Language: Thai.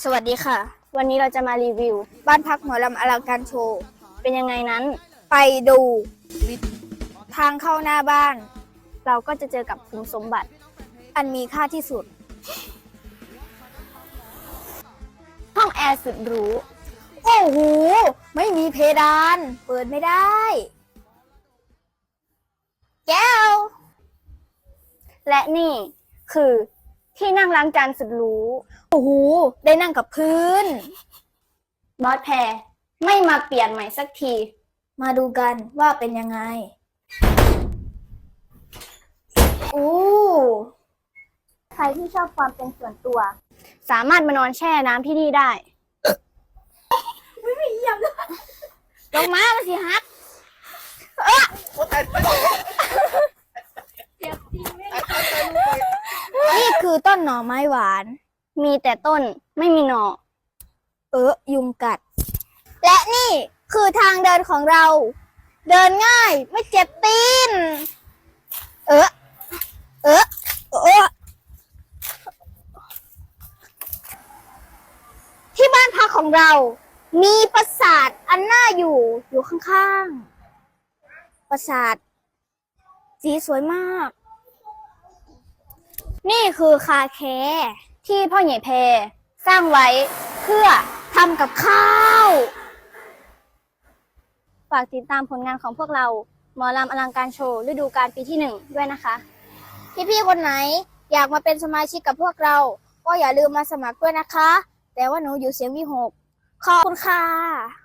สวัสดีค่ะ วันนี้เราจะมารีวิว บ้านพักหมอลำอลังการโชว์ เป็นยังไงนั้น ไปดู ทางเข้าหน้าบ้าน เราก็จะเจอกับคุมสมบัติ อันมีค่าที่สุด ห้องแอร์สุดหรู โอ้โห ไม่มีเพดาน เปิดไม่ได้ แก้ว และนี่คือ ที่นั่งล้างจานสุดหรูโอ้โหได้นั่งกับพื้น บอสแพรไม่มาเปลี่ยนใหม่สักที มาดูกันว่าเป็นยังไงอู้ใครที่ชอบความเป็นส่วนตัว สามารถมานอนแช่น้ำที่นี่ได้ลงมามาสิฮักนี่ คือต้นหน่อไม้หวาน มีแต่ต้นไม่มีหน่อ เออยุงกัด และนี่คือทางเดินของเรา เดินง่ายไม่เจ็บตีน เออเออเออที่บ้านพักของเรา มีปราสาทอันน่าอยู่อยู่ข้างๆ ปราสาท สีสวยมาก นี่คือคาแคที่พ่อใหญ่แพรสร้างไว้เพื่อทำกับข้าว ฝากติดตามผลงานของพวกเราหมอลำอลังการโชว์ฤดูกาลปีที่หนึ่งด้วยนะคะ พี่ๆคนไหนอยากมาเป็นสมาชิกกับพวกเรา ก็อย่าลืมมาสมัครด้วยนะคะ แต่ว่าหนูอยู่เสียงวิหกขอบคุณค่ะ